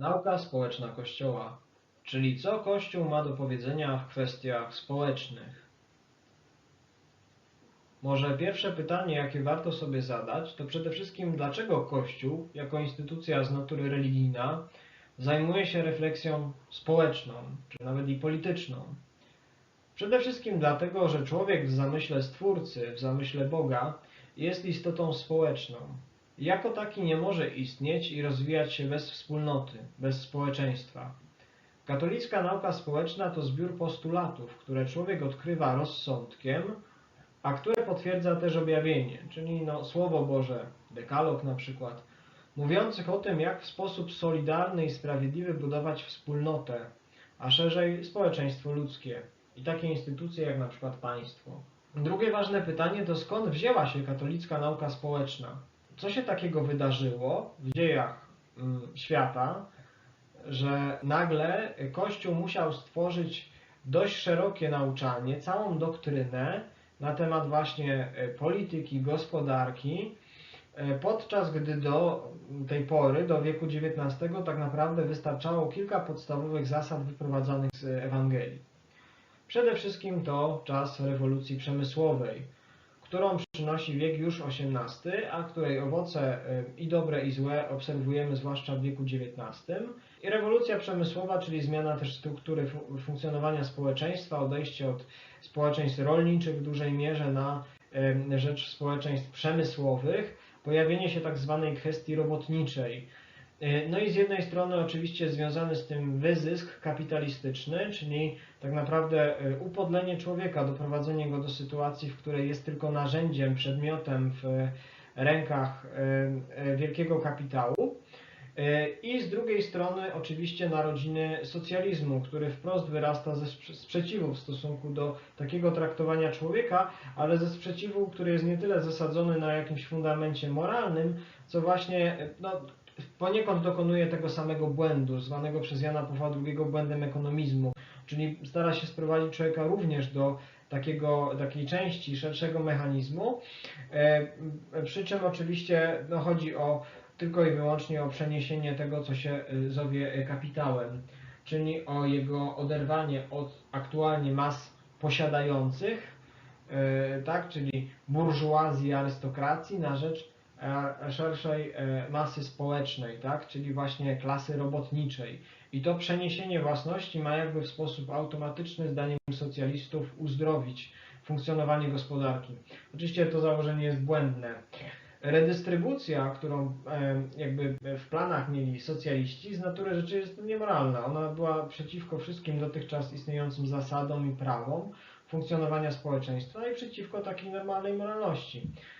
Nauka społeczna Kościoła, czyli co Kościół ma do powiedzenia w kwestiach społecznych. Może pierwsze pytanie, jakie warto sobie zadać, to przede wszystkim dlaczego Kościół, jako instytucja z natury religijna, zajmuje się refleksją społeczną, czy nawet i polityczną. Przede wszystkim dlatego, że człowiek w zamyśle Stwórcy, w zamyśle Boga, jest istotą społeczną. Jako taki nie może istnieć i rozwijać się bez wspólnoty, bez społeczeństwa. Katolicka nauka społeczna to zbiór postulatów, które człowiek odkrywa rozsądkiem, a które potwierdza też objawienie, czyli no, Słowo Boże, dekalog na przykład, mówiących o tym, jak w sposób solidarny i sprawiedliwy budować wspólnotę, a szerzej społeczeństwo ludzkie i takie instytucje jak na przykład państwo. Drugie ważne pytanie to skąd wzięła się katolicka nauka społeczna? Co się takiego wydarzyło w dziejach mm, świata, że nagle Kościół musiał stworzyć dość szerokie nauczanie, całą doktrynę na temat właśnie e, polityki, gospodarki, e, podczas gdy do tej pory, do wieku XIX, tak naprawdę wystarczało kilka podstawowych zasad wyprowadzanych z Ewangelii. Przede wszystkim to czas rewolucji przemysłowej, którą przynosi wiek już XVIII, a której owoce y, i dobre i złe obserwujemy zwłaszcza w wieku XIX. I rewolucja przemysłowa, czyli zmiana też struktury fu- funkcjonowania społeczeństwa, odejście od społeczeństw rolniczych w dużej mierze na y, rzecz społeczeństw przemysłowych, pojawienie się tak zwanej kwestii robotniczej, No i z jednej strony oczywiście związany z tym wyzysk kapitalistyczny, czyli tak naprawdę y, upodlenie człowieka, doprowadzenie go do sytuacji, w której jest tylko narzędziem, przedmiotem w rękach y, y, wielkiego kapitału. I z drugiej strony oczywiście narodziny socjalizmu, który wprost wyrasta ze sprze- sprzeciwu w stosunku do takiego traktowania człowieka, ale ze sprzeciwu, który jest nie tyle zasadzony na jakimś fundamencie moralnym, co właśnie no, poniekąd dokonuje tego samego błędu, zwanego przez Jana Pawła II błędem ekonomizmu, czyli stara się sprowadzić człowieka również do takiego, takiej części szerszego mechanizmu, e, przy czym oczywiście no, chodzi o tylko i wyłącznie o przeniesienie tego, co się y, zowie y, kapitałem, czyli o jego oderwanie od aktualnie mas posiadających, tak, czyli burżuazji, arystokracji na rzecz e, szerszej e, masy społecznej, tak? czyli właśnie klasy robotniczej. I to przeniesienie własności ma jakby w sposób automatyczny, zdaniem socjalistów, uzdrowić funkcjonowanie gospodarki. Oczywiście to założenie jest błędne. Redystrybucja, którą e, jakby w planach mieli socjaliści, z natury rzeczy jest niemoralna. Ona była przeciwko wszystkim dotychczas istniejącym zasadom i prawom funkcjonowania społeczeństwa i przeciwko takiej normalnej moralności e,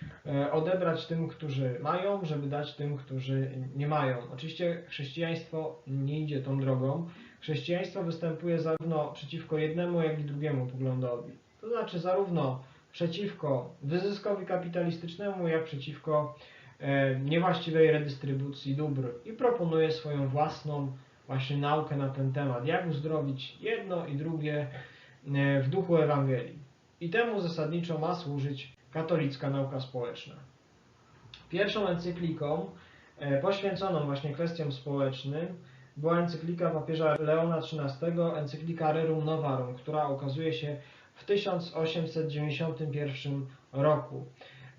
odebrać tym, którzy mają, żeby dać tym, którzy nie mają. Oczywiście chrześcijaństwo nie idzie tą drogą. Chrześcijaństwo występuje zarówno przeciwko jednemu, jak i drugiemu poglądowi. To znaczy zarówno przeciwko wyzyskowi kapitalistycznemu, jak przeciwko e, niewłaściwej redystrybucji dóbr i proponuje swoją własną właśnie naukę na ten temat, jak uzdrowić jedno i drugie e, w duchu Ewangelii. I temu zasadniczo ma służyć katolicka nauka społeczna. Pierwszą encykliką e, poświęconą właśnie kwestiom społecznym była encyklika papieża Leona XIII, encyklika Rerum Novarum, która okazuje się w 1891 roku.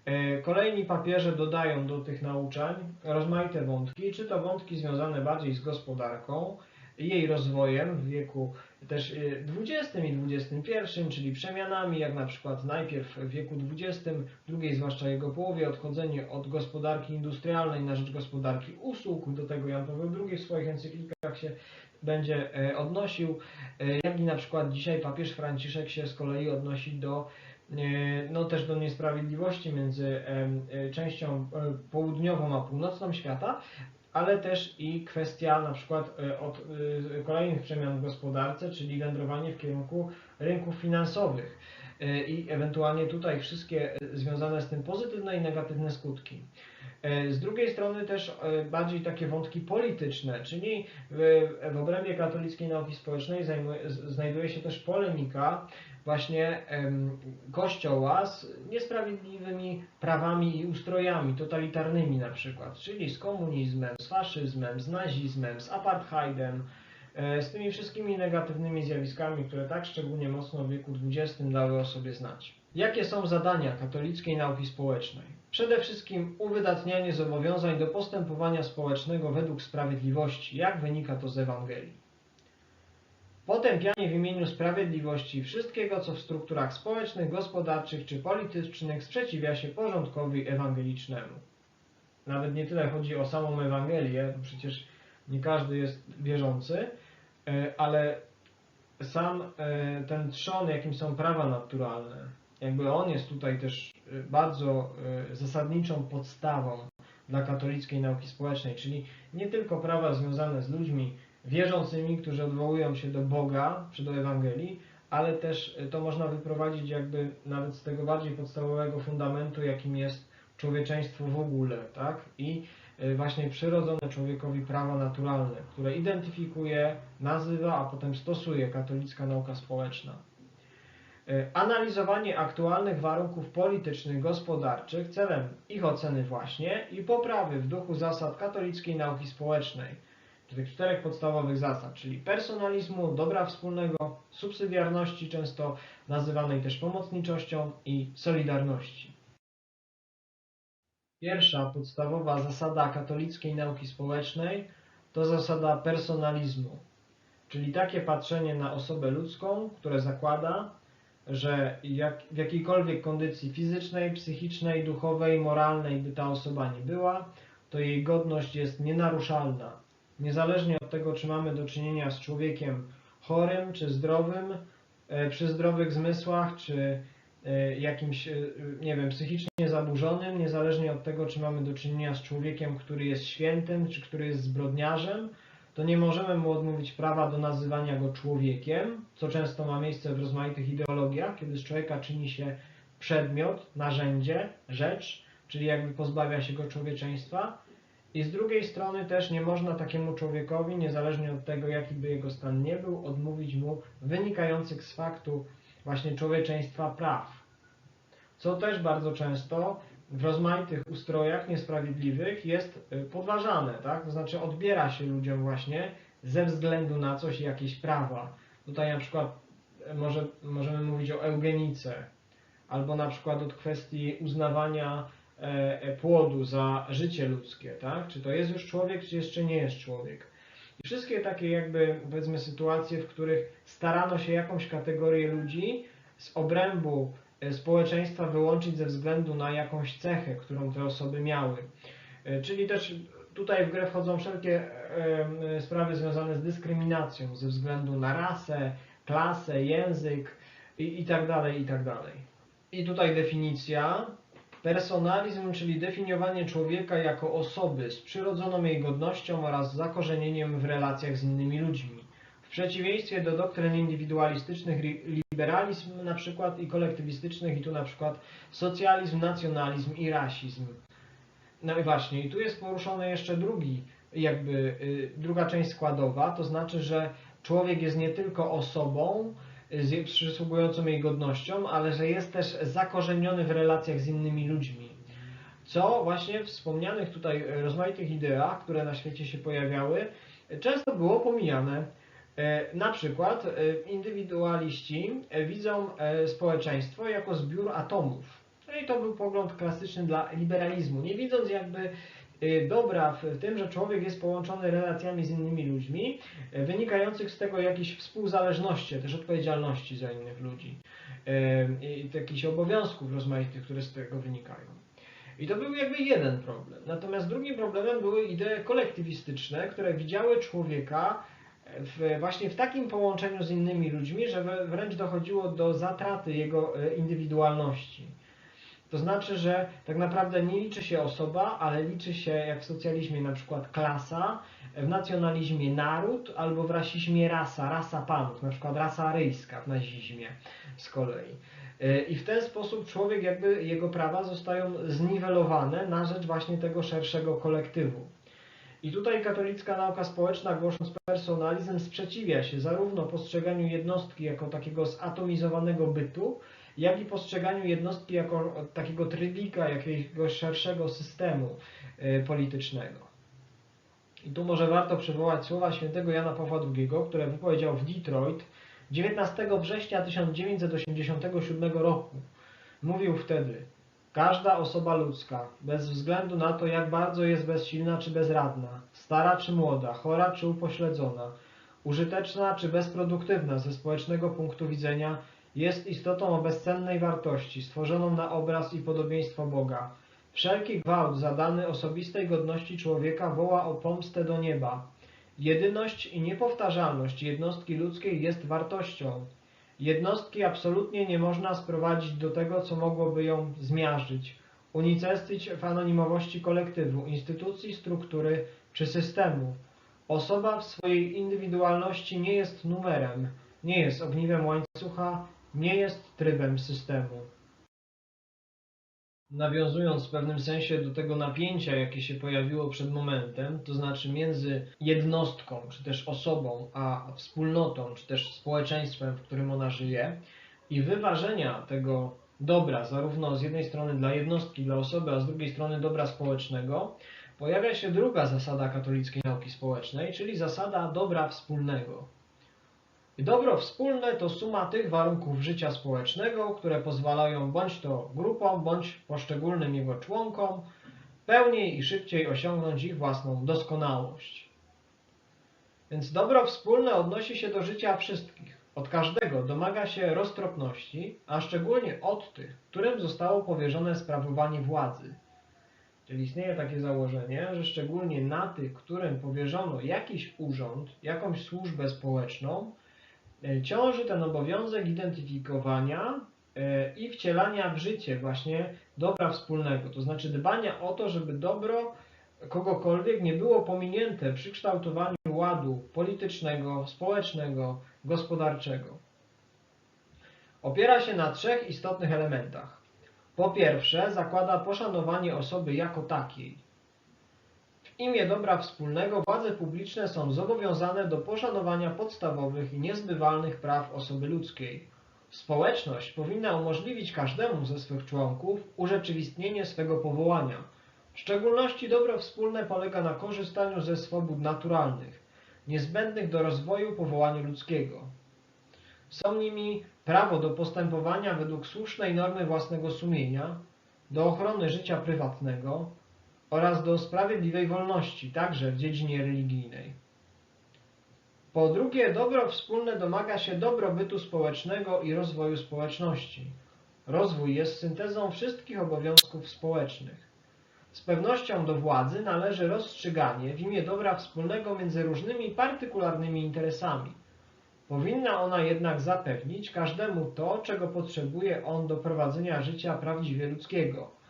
E, Kolejni papieże dodają do tych nauczań rozmaite wątki, czy to wątki związane bardziej z gospodarką jej rozwojem w wieku też y, XX i XXI, czyli przemianami, jak na przykład najpierw w wieku XX, drugiej zwłaszcza jego połowie, odchodzenie od gospodarki industrialnej na rzecz gospodarki usług, do tego Jan Paweł II w swoich encyklikach się będzie e, odnosił, e, jak i na przykład dzisiaj papież Franciszek się z kolei odnosi do e, no też do niesprawiedliwości między częścią południową a północną świata, ale też i kwestia na przykład e, od e, kolejnych przemian w gospodarce, czyli wędrowanie w kierunku rynków finansowych e, i ewentualnie tutaj wszystkie związane z tym pozytywne i negatywne skutki. Z drugiej strony też bardziej takie wątki polityczne, czyli w, w obrębie katolickiej nauki społecznej znajduje się też polemika właśnie Kościoła z niesprawiedliwymi prawami i ustrojami totalitarnymi na przykład, czyli z komunizmem, z faszyzmem, z nazizmem, z apartheidem, e, z tymi wszystkimi negatywnymi zjawiskami, które tak szczególnie mocno w wieku XX dały o sobie znać. Jakie są zadania katolickiej nauki społecznej? Przede wszystkim uwydatnianie zobowiązań do postępowania społecznego według sprawiedliwości, jak wynika to z Ewangelii. Potępianie w imieniu sprawiedliwości wszystkiego, co w strukturach społecznych, gospodarczych czy politycznych sprzeciwia się porządkowi ewangelicznemu. Nawet nie tyle chodzi o samą Ewangelię, przecież nie każdy jest wierzący, e, ale sam e, ten trzon, jakim są prawa naturalne, jakby on jest tutaj też e, bardzo zasadniczą podstawą dla katolickiej nauki społecznej, czyli nie tylko prawa związane z ludźmi wierzącymi, którzy odwołują się do Boga czy do Ewangelii, ale też e, to można wyprowadzić jakby nawet z tego bardziej podstawowego fundamentu, jakim jest człowieczeństwo w ogóle, tak? I e, właśnie przyrodzone człowiekowi prawa naturalne, które identyfikuje, nazywa, a potem stosuje katolicka nauka społeczna. E, Analizowanie aktualnych warunków politycznych, gospodarczych celem ich oceny właśnie i poprawy w duchu zasad katolickiej nauki społecznej, tych czterech podstawowych zasad, czyli personalizmu, dobra wspólnego, subsydiarności, często nazywanej też pomocniczością i solidarności. Pierwsza podstawowa zasada katolickiej nauki społecznej to zasada personalizmu, czyli takie patrzenie na osobę ludzką, które zakłada, że jak, w jakiejkolwiek kondycji fizycznej, psychicznej, duchowej, moralnej by ta osoba nie była, to jej godność jest nienaruszalna. Niezależnie od tego, czy mamy do czynienia z człowiekiem chorym czy zdrowym, e, przy zdrowych zmysłach, czy e, jakimś, e, nie wiem, psychicznie zaburzonym, niezależnie od tego, czy mamy do czynienia z człowiekiem, który jest świętym, czy który jest zbrodniarzem, to nie możemy mu odmówić prawa do nazywania go człowiekiem, co często ma miejsce w rozmaitych ideologiach, kiedy z człowieka czyni się przedmiot, narzędzie, rzecz, czyli jakby pozbawia się go człowieczeństwa. I z drugiej strony też nie można takiemu człowiekowi, niezależnie od tego, jaki by jego stan nie był, odmówić mu wynikających z faktu właśnie człowieczeństwa praw. Co też bardzo często w rozmaitych ustrojach niesprawiedliwych jest y, podważane, tak? To znaczy odbiera się ludziom właśnie ze względu na coś jakieś prawa. Tutaj na przykład e, może, możemy mówić o eugenice, albo na przykład od kwestii uznawania płodu za życie ludzkie, tak? Czy to jest już człowiek, czy jeszcze nie jest człowiek. I wszystkie takie jakby, powiedzmy, sytuacje, w których starano się jakąś kategorię ludzi z obrębu e, społeczeństwa wyłączyć ze względu na jakąś cechę, którą te osoby miały. E, Czyli też tutaj w grę wchodzą wszelkie e, e, sprawy związane z dyskryminacją ze względu na rasę, klasę, język i, i tak dalej, i tak dalej. I tutaj definicja. Personalizm, czyli definiowanie człowieka jako osoby z przyrodzoną jej godnością oraz zakorzenieniem w relacjach z innymi ludźmi. W przeciwieństwie do doktryn indywidualistycznych, liberalizm na przykład i kolektywistycznych, i tu na przykład socjalizm, nacjonalizm i rasizm. No i właśnie, i tu jest poruszony jeszcze drugi, jakby y, druga część składowa, to znaczy, że człowiek jest nie tylko osobą z przysługującą jej godnością, ale że jest też zakorzeniony w relacjach z innymi ludźmi. Co właśnie w wspomnianych tutaj rozmaitych ideach, które na świecie się pojawiały, często było pomijane. E, Na przykład e, indywidualiści e, widzą społeczeństwo jako zbiór atomów. No i to był pogląd klasyczny dla liberalizmu. Nie widząc jakby dobra w tym, że człowiek jest połączony relacjami z innymi ludźmi, e, wynikających z tego jakichś współzależności, też odpowiedzialności za innych ludzi e, i jakichś obowiązków rozmaitych, które z tego wynikają. I to był jakby jeden problem. Natomiast drugim problemem były idee kolektywistyczne, które widziały człowieka w, właśnie w takim połączeniu z innymi ludźmi, że wręcz dochodziło do zatraty jego e, indywidualności. To znaczy, że tak naprawdę nie liczy się osoba, ale liczy się jak w socjalizmie na przykład klasa, w nacjonalizmie naród albo w rasizmie rasa, rasa panów, na przykład rasa aryjska w nazizmie z kolei. E, I w ten sposób człowiek jakby, jego prawa zostają zniwelowane na rzecz właśnie tego szerszego kolektywu. I tutaj katolicka nauka społeczna, głosząc personalizm, sprzeciwia się zarówno postrzeganiu jednostki jako takiego zatomizowanego bytu, jak i postrzeganiu jednostki jako takiego trybika, jakiegoś szerszego systemu y, politycznego. I tu może warto przywołać słowa świętego Jana Pawła II, które wypowiedział w Detroit 19 września 1987 roku. Mówił wtedy: Każda osoba ludzka, bez względu na to, jak bardzo jest bezsilna czy bezradna, stara czy młoda, chora czy upośledzona, użyteczna czy bezproduktywna ze społecznego punktu widzenia, jest istotą o bezcennej wartości, stworzoną na obraz i podobieństwo Boga. Wszelki gwałt zadany osobistej godności człowieka woła o pomstę do nieba. Jedyność i niepowtarzalność jednostki ludzkiej jest wartością. Jednostki absolutnie nie można sprowadzić do tego, co mogłoby ją zmiażdżyć, unicestwić w anonimowości kolektywu, instytucji, struktury czy systemu. Osoba w swojej indywidualności nie jest numerem, nie jest ogniwem łańcucha, nie jest trybem systemu. Nawiązując w pewnym sensie do tego napięcia, jakie się pojawiło przed momentem, to znaczy między jednostką, czy też osobą, a wspólnotą, czy też społeczeństwem, w którym ona żyje, i wyważenia tego dobra, zarówno z jednej strony dla jednostki, dla osoby, a z drugiej strony dobra społecznego, pojawia się druga zasada katolickiej nauki społecznej, czyli zasada dobra wspólnego. Dobro wspólne to suma tych warunków życia społecznego, które pozwalają bądź to grupom, bądź poszczególnym jego członkom pełniej i szybciej osiągnąć ich własną doskonałość. Więc dobro wspólne odnosi się do życia wszystkich. Od każdego domaga się roztropności, a szczególnie od tych, którym zostało powierzone sprawowanie władzy. Czyli istnieje takie założenie, że szczególnie na tych, którym powierzono jakiś urząd, jakąś służbę społeczną, ciąży ten obowiązek identyfikowania e, i wcielania w życie właśnie dobra wspólnego, to znaczy dbania o to, żeby dobro kogokolwiek nie było pominięte przy kształtowaniu ładu politycznego, społecznego, gospodarczego. Opiera się na trzech istotnych elementach. Po pierwsze, zakłada poszanowanie osoby jako takiej, imię dobra wspólnego władze publiczne są zobowiązane do poszanowania podstawowych i niezbywalnych praw osoby ludzkiej. Społeczność powinna umożliwić każdemu ze swych członków urzeczywistnienie swego powołania. W szczególności dobro wspólne polega na korzystaniu ze swobód naturalnych, niezbędnych do rozwoju powołania ludzkiego. Są nimi prawo do postępowania według słusznej normy własnego sumienia, do ochrony życia prywatnego, oraz do sprawiedliwej wolności, także w dziedzinie religijnej. Po drugie, dobro wspólne domaga się dobrobytu społecznego i rozwoju społeczności. Rozwój jest syntezą wszystkich obowiązków społecznych. Z pewnością do władzy należy rozstrzyganie w imię dobra wspólnego między różnymi partykularnymi interesami. Powinna ona jednak zapewnić każdemu to, czego potrzebuje on do prowadzenia życia prawdziwie ludzkiego –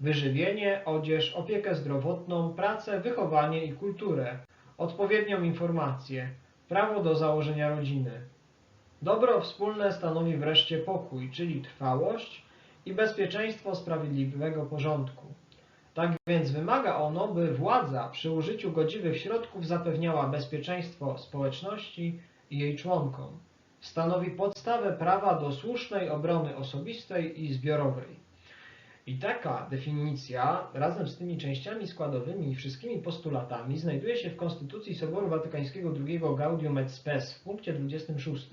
wyżywienie, odzież, opiekę zdrowotną, pracę, wychowanie i kulturę, odpowiednią informację, prawo do założenia rodziny. Dobro wspólne stanowi wreszcie pokój, czyli trwałość i bezpieczeństwo sprawiedliwego porządku. Tak więc wymaga ono, by władza przy użyciu godziwych środków zapewniała bezpieczeństwo społeczności i jej członkom. Stanowi podstawę prawa do słusznej obrony osobistej i zbiorowej. I taka definicja, razem z tymi częściami składowymi i wszystkimi postulatami, znajduje się w Konstytucji Soboru Watykańskiego II Gaudium et Spes w punkcie 26.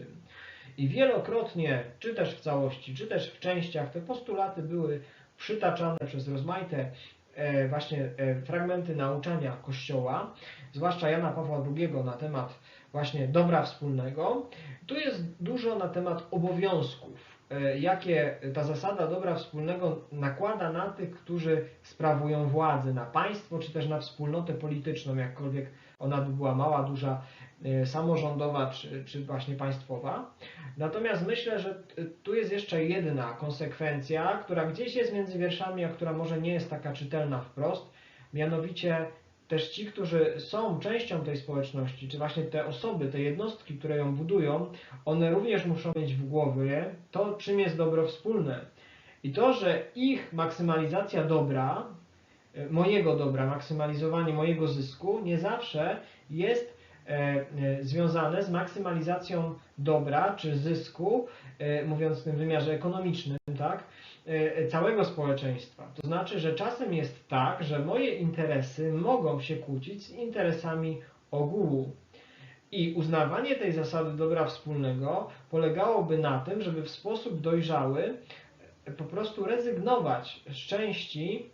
I wielokrotnie, czy też w całości, czy też w częściach, te postulaty były przytaczane przez rozmaite e, właśnie e, fragmenty nauczania Kościoła, zwłaszcza Jana Pawła II na temat właśnie dobra wspólnego. Tu jest dużo na temat obowiązków jakie ta zasada dobra wspólnego nakłada na tych, którzy sprawują władzę, na państwo, czy też na wspólnotę polityczną, jakkolwiek ona by była mała, duża, e, samorządowa, czy, czy właśnie państwowa. Natomiast myślę, że tu jest jeszcze jedna konsekwencja, która gdzieś jest między wierszami, a która może nie jest taka czytelna wprost, mianowicie też ci, którzy są częścią tej społeczności, czy właśnie te osoby, te jednostki, które ją budują, one również muszą mieć w głowie to, czym jest dobro wspólne. I to, że ich maksymalizacja dobra e, mojego dobra, maksymalizowanie mojego zysku nie zawsze jest e, e, związane z maksymalizacją dobra czy zysku, mówiąc w tym wymiarze ekonomicznym, tak, całego społeczeństwa. To znaczy, że czasem jest tak, że moje interesy mogą się kłócić z interesami ogółu. I uznawanie tej zasady dobra wspólnego polegałoby na tym, żeby w sposób dojrzały e, po prostu rezygnować z części,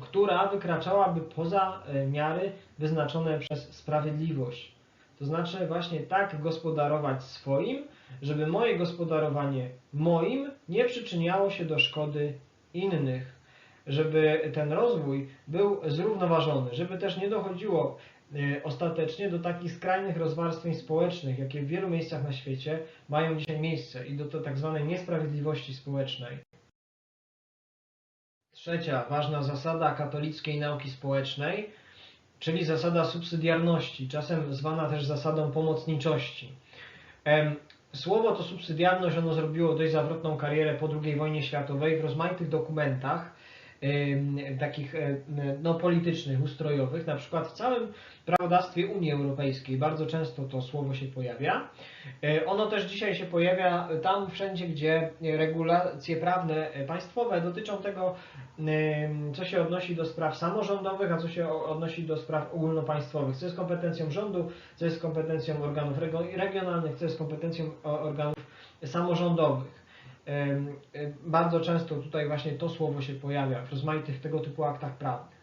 która wykraczałaby poza e, miary wyznaczone przez sprawiedliwość. To znaczy właśnie tak gospodarować swoim, żeby moje gospodarowanie moim nie przyczyniało się do szkody innych. Żeby ten rozwój był zrównoważony, żeby też nie dochodziło e, ostatecznie do takich skrajnych rozwarstwień społecznych, jakie w wielu miejscach na świecie mają dzisiaj miejsce i do tak zwanej niesprawiedliwości społecznej. Trzecia ważna zasada katolickiej nauki społecznej, czyli zasada subsydiarności, czasem zwana też zasadą pomocniczości. Słowo to subsydiarność, ono zrobiło dość zawrotną karierę po II wojnie światowej. W rozmaitych dokumentach takich no, politycznych, ustrojowych, na przykład w całym prawodawstwie Unii Europejskiej bardzo często to słowo się pojawia. E, Ono też dzisiaj się pojawia tam wszędzie, gdzie regulacje prawne e, państwowe dotyczą tego, co się odnosi do spraw samorządowych, a co się odnosi do spraw ogólnopaństwowych, co jest kompetencją rządu, co jest kompetencją organów regionalnych, co jest kompetencją organów samorządowych. E, Bardzo często tutaj właśnie to słowo się pojawia w rozmaitych tego typu aktach prawnych.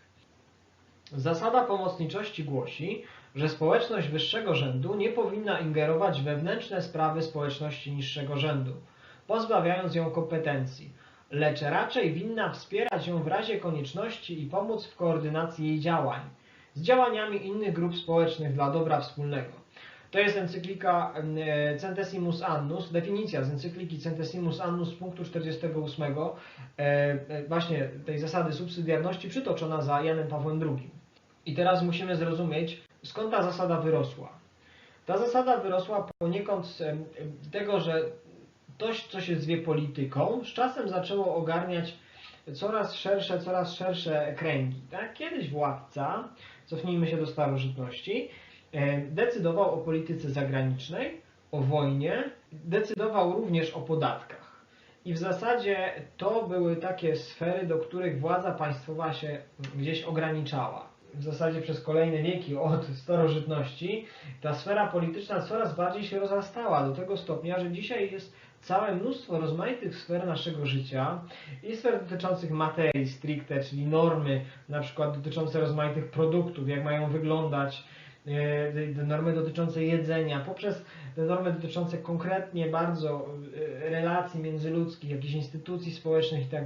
Zasada pomocniczości głosi, że społeczność wyższego rzędu nie powinna ingerować wewnętrzne sprawy społeczności niższego rzędu, pozbawiając ją kompetencji, lecz raczej winna wspierać ją w razie konieczności i pomóc w koordynacji jej działań z działaniami innych grup społecznych dla dobra wspólnego. To jest encyklika e, Centesimus Annus, definicja z encykliki Centesimus Annus z punktu 48, e, e, właśnie tej zasady subsydiarności przytoczona za Janem Pawłem II. I teraz musimy zrozumieć, skąd ta zasada wyrosła. Ta zasada wyrosła poniekąd z tego, że coś, co się zwie polityką, z czasem zaczęło ogarniać coraz szersze, coraz szersze kręgi. Tak? Kiedyś władca, cofnijmy się do starożytności, decydował o polityce zagranicznej, o wojnie, decydował również o podatkach. I w zasadzie to były takie sfery, do których władza państwowa się gdzieś ograniczała. W zasadzie przez kolejne wieki od starożytności ta sfera polityczna coraz bardziej się rozrastała do tego stopnia, że dzisiaj jest całe mnóstwo rozmaitych sfer naszego życia i sfer dotyczących materii stricte, czyli normy, na przykład dotyczące rozmaitych produktów, jak mają wyglądać, e, normy dotyczące jedzenia, poprzez normy dotyczące konkretnie bardzo e, relacji międzyludzkich, jakichś instytucji społecznych i tak.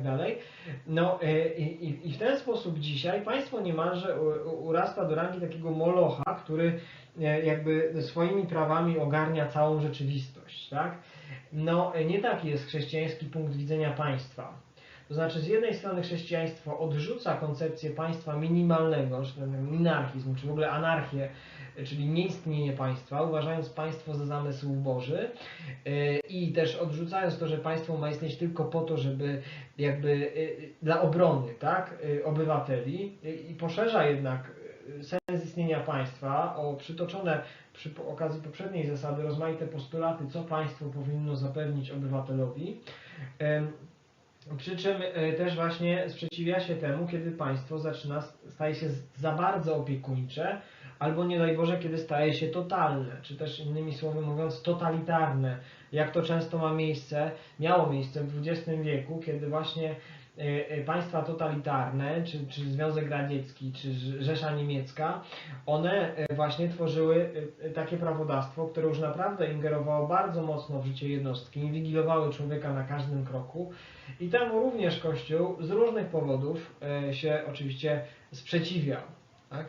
No e, i, i- i w ten sposób dzisiaj państwo niemalże urasta do rangi takiego molocha, który e, jakby swoimi prawami ogarnia całą rzeczywistość, tak? No e, nie taki jest chrześcijański punkt widzenia państwa. To znaczy, z jednej strony chrześcijaństwo odrzuca koncepcję państwa minimalnego, czy ten minarchizm, czy w ogóle anarchię, czyli nieistnienie państwa, uważając państwo za zamysł Boży e, i też odrzucając to, że państwo ma istnieć tylko po to, żeby jakby e, dla obrony, tak, obywateli i poszerza jednak sens istnienia państwa o przytoczone przy okazji poprzedniej zasady rozmaite postulaty, co państwo powinno zapewnić obywatelowi. Przy czym e, też właśnie sprzeciwia się temu, kiedy państwo zaczyna, staje się za bardzo opiekuńcze, albo nie daj Boże, kiedy staje się totalne, czy też innymi słowy mówiąc totalitarne, jak to często ma miejsce, miało miejsce w XX wieku, kiedy właśnie państwa totalitarne, czy, czy Związek Radziecki, czy Rz- Rzesza Niemiecka, one e, właśnie tworzyły e, takie prawodawstwo, które już naprawdę ingerowało bardzo mocno w życie jednostki, inwigilowały człowieka na każdym kroku i temu również Kościół z różnych powodów e, się oczywiście sprzeciwiał. Tak?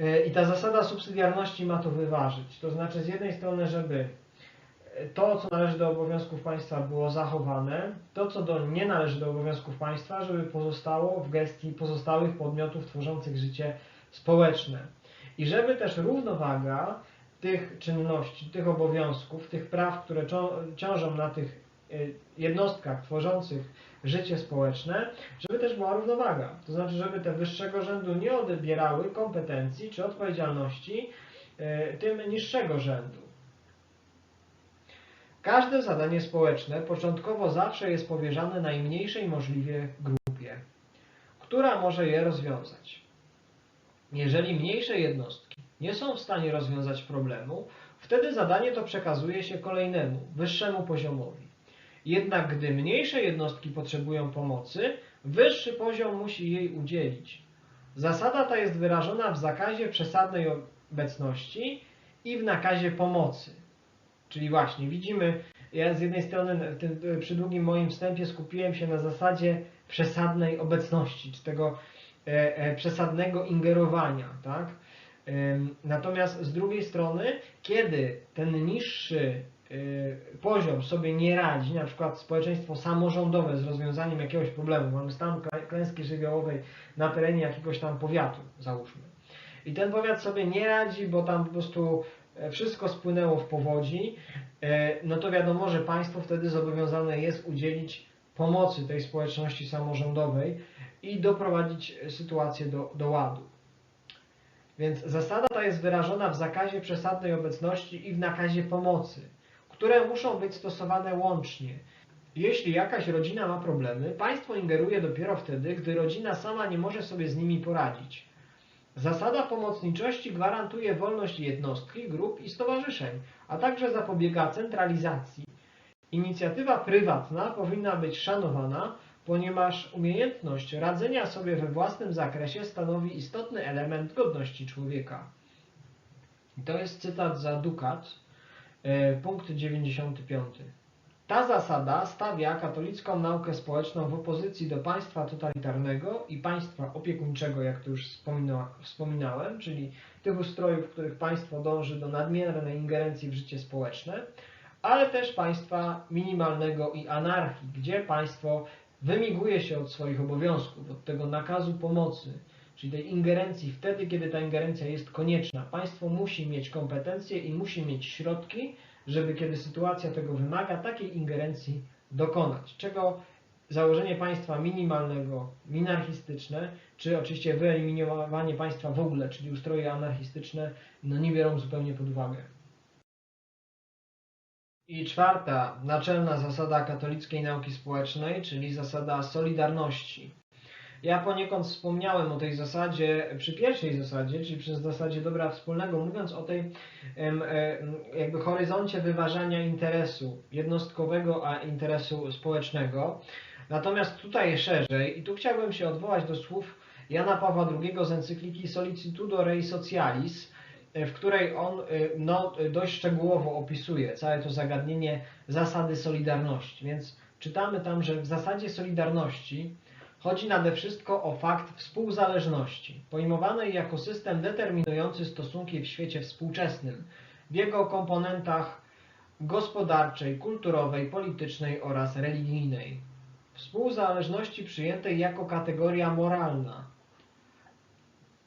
E, I ta zasada subsydiarności ma to wyważyć. To znaczy z jednej strony, żeby to, co należy do obowiązków państwa, było zachowane, to, co do nie należy do obowiązków państwa, żeby pozostało w gestii pozostałych podmiotów tworzących życie społeczne. I żeby też równowaga tych czynności, tych obowiązków, tych praw, które ciążą na tych y, jednostkach tworzących życie społeczne, żeby też była równowaga. To znaczy, żeby te wyższego rzędu nie odbierały kompetencji czy odpowiedzialności e, tym niższego rzędu. Każde zadanie społeczne początkowo zawsze jest powierzane najmniejszej możliwie grupie, która może je rozwiązać. Jeżeli mniejsze jednostki nie są w stanie rozwiązać problemu, wtedy zadanie to przekazuje się kolejnemu, wyższemu poziomowi. Jednak gdy mniejsze jednostki potrzebują pomocy, wyższy poziom musi jej udzielić. Zasada ta jest wyrażona w zakazie przesadnej obecności i w nakazie pomocy. Czyli właśnie widzimy, ja z jednej strony tym, przy długim moim wstępie skupiłem się na zasadzie przesadnej obecności, czy tego e, e, przesadnego ingerowania, tak? Ym, Natomiast z drugiej strony, kiedy ten niższy y, poziom sobie nie radzi, na przykład społeczeństwo samorządowe z rozwiązaniem jakiegoś problemu, mamy stan klę- klęski żywiołowej na terenie jakiegoś tam powiatu, załóżmy. I ten powiat sobie nie radzi, bo tam po prostu e, wszystko spłynęło w powodzi, e, no to wiadomo, że państwo wtedy zobowiązane jest udzielić pomocy tej społeczności samorządowej i doprowadzić sytuację do, do ładu. Więc zasada ta jest wyrażona w zakazie przesadnej obecności i w nakazie pomocy, które muszą być stosowane łącznie. Jeśli jakaś rodzina ma problemy, państwo ingeruje dopiero wtedy, gdy rodzina sama nie może sobie z nimi poradzić. Zasada pomocniczości gwarantuje wolność jednostki, grup i stowarzyszeń, a także zapobiega centralizacji. Inicjatywa prywatna powinna być szanowana, ponieważ umiejętność radzenia sobie we własnym zakresie stanowi istotny element godności człowieka. I to jest cytat za Dukat, e, punkt 95. Ta zasada stawia katolicką naukę społeczną w opozycji do państwa totalitarnego i państwa opiekuńczego, jak to już wspomina, wspominałem, czyli tych ustrojów, w których państwo dąży do nadmiernej ingerencji w życie społeczne, ale też państwa minimalnego i anarchii, gdzie państwo wymiguje się od swoich obowiązków, od tego nakazu pomocy, czyli tej ingerencji wtedy, kiedy ta ingerencja jest konieczna. Państwo musi mieć kompetencje i musi mieć środki, żeby kiedy sytuacja tego wymaga, takiej ingerencji dokonać. Czego założenie państwa minimalnego, minarchistyczne, czy oczywiście wyeliminowanie państwa w ogóle, czyli ustroje anarchistyczne, no nie biorą zupełnie pod uwagę. I czwarta, naczelna zasada katolickiej nauki społecznej, czyli zasada solidarności. Ja poniekąd wspomniałem o tej zasadzie przy pierwszej zasadzie, czyli przy zasadzie dobra wspólnego, mówiąc o tej em, jakby horyzoncie wyważania interesu jednostkowego, a interesu społecznego. Natomiast tutaj szerzej, i tu chciałbym się odwołać do słów Jana Pawła II z encykliki Solicitudo Rei Socialis, w której on y, no, dość szczegółowo opisuje całe to zagadnienie zasady solidarności. Więc czytamy tam, że w zasadzie solidarności chodzi nade wszystko o fakt współzależności, pojmowanej jako system determinujący stosunki w świecie współczesnym, w jego komponentach gospodarczej, kulturowej, politycznej oraz religijnej. Współzależności przyjętej jako kategoria moralna.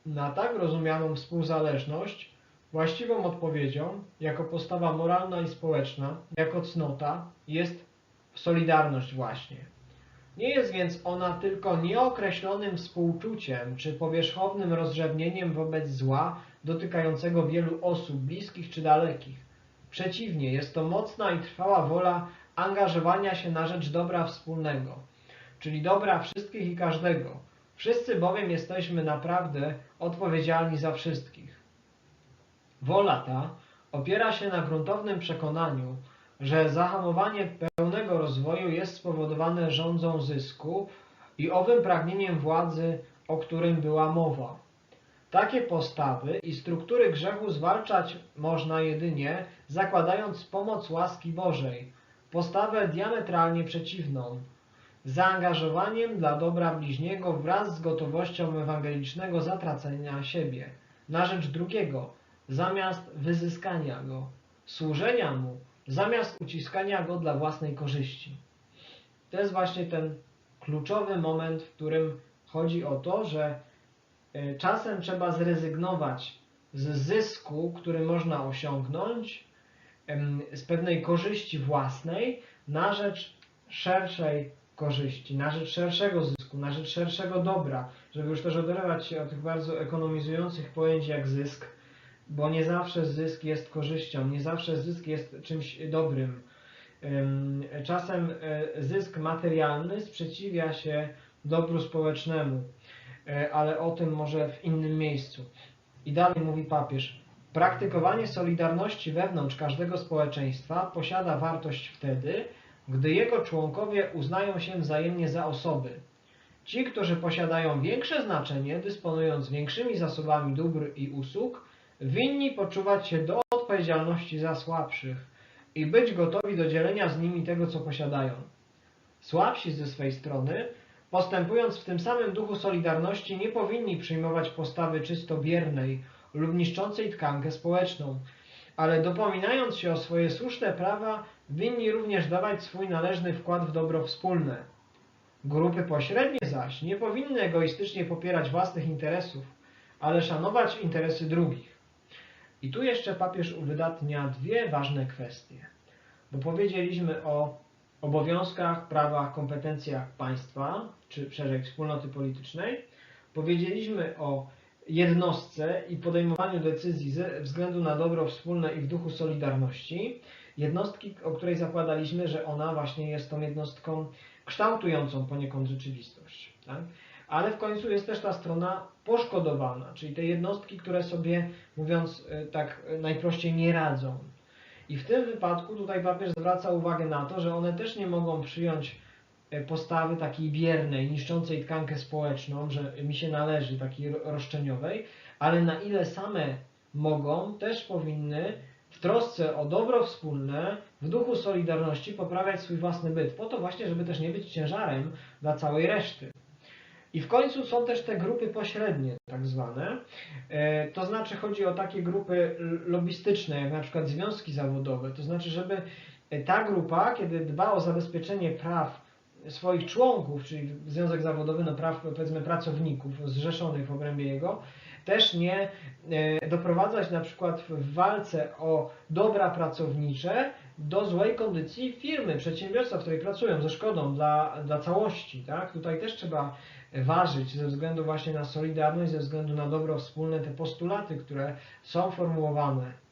Na tak rozumianą współzależność Właściwą odpowiedzią, jako postawa moralna i społeczna, jako cnota, jest solidarność właśnie. Nie jest więc ona tylko nieokreślonym współczuciem czy powierzchownym rozrzewnieniem wobec zła dotykającego wielu osób, bliskich czy dalekich. Przeciwnie, jest to mocna i trwała wola angażowania się na rzecz dobra wspólnego, czyli dobra wszystkich i każdego. Wszyscy bowiem jesteśmy naprawdę odpowiedzialni za wszystkich. Wola ta opiera się na gruntownym przekonaniu, że zahamowanie pełnego rozwoju jest spowodowane rządzą zysku i owym pragnieniem władzy, o którym była mowa. Takie postawy i struktury grzechu zwalczać można jedynie zakładając pomoc łaski Bożej, postawę diametralnie przeciwną, zaangażowaniem dla dobra bliźniego wraz z gotowością ewangelicznego zatracenia siebie, na rzecz drugiego, zamiast wyzyskania go, służenia mu, zamiast uciskania go dla własnej korzyści. To jest właśnie ten kluczowy moment, w którym chodzi o to, że e, czasem trzeba zrezygnować z zysku, który można osiągnąć, z pewnej korzyści własnej na rzecz szerszej korzyści, na rzecz szerszego zysku, na rzecz szerszego dobra, żeby już też oderwać się od tych bardzo ekonomizujących pojęć jak zysk, bo nie zawsze zysk jest korzyścią, nie zawsze zysk jest czymś dobrym. Ym, Czasem e, zysk materialny sprzeciwia się dobru społecznemu, e, ale o tym może w innym miejscu. I dalej mówi papież. Praktykowanie solidarności wewnątrz każdego społeczeństwa posiada wartość wtedy, gdy jego członkowie uznają się wzajemnie za osoby. Ci, którzy posiadają większe znaczenie, dysponując większymi zasobami dóbr i usług, winni poczuwać się do odpowiedzialności za słabszych i być gotowi do dzielenia z nimi tego, co posiadają. Słabsi ze swej strony, postępując w tym samym duchu solidarności, nie powinni przyjmować postawy czysto biernej lub niszczącej tkankę społeczną, ale dopominając się o swoje słuszne prawa, winni również dawać swój należny wkład w dobro wspólne. Grupy pośrednie zaś nie powinny egoistycznie popierać własnych interesów, ale szanować interesy drugich. I tu jeszcze papież uwydatnia dwie ważne kwestie, bo powiedzieliśmy o obowiązkach, prawach, kompetencjach państwa, czy szerzej wspólnoty politycznej, powiedzieliśmy o jednostce i podejmowaniu decyzji ze względu na dobro wspólne i w duchu solidarności, jednostki, o której zakładaliśmy, że ona właśnie jest tą jednostką kształtującą poniekąd rzeczywistość. Tak? Ale w końcu jest też ta strona poszkodowana, czyli te jednostki, które sobie, mówiąc y, tak y, najprościej, nie radzą. I w tym wypadku tutaj papież zwraca uwagę na to, że one też nie mogą przyjąć y, postawy takiej biernej, niszczącej tkankę społeczną, że mi się należy, takiej ro- roszczeniowej, ale na ile same mogą, też powinny w trosce o dobro wspólne, w duchu solidarności poprawiać swój własny byt, po to właśnie, żeby też nie być ciężarem dla całej reszty. I w końcu są też te grupy pośrednie, tak zwane. E, To znaczy chodzi o takie grupy lobbystyczne, jak na przykład związki zawodowe. To znaczy, żeby ta grupa, kiedy dba o zabezpieczenie praw swoich członków, czyli związek zawodowy, no praw powiedzmy pracowników zrzeszonych w obrębie jego, też nie e, doprowadzać na przykład w walce o dobra pracownicze do złej kondycji firmy, przedsiębiorstwa, w której pracują, ze szkodą dla, dla całości. Tak? Tutaj też trzeba ważyć ze względu właśnie na solidarność, ze względu na dobro wspólne te postulaty, które są formułowane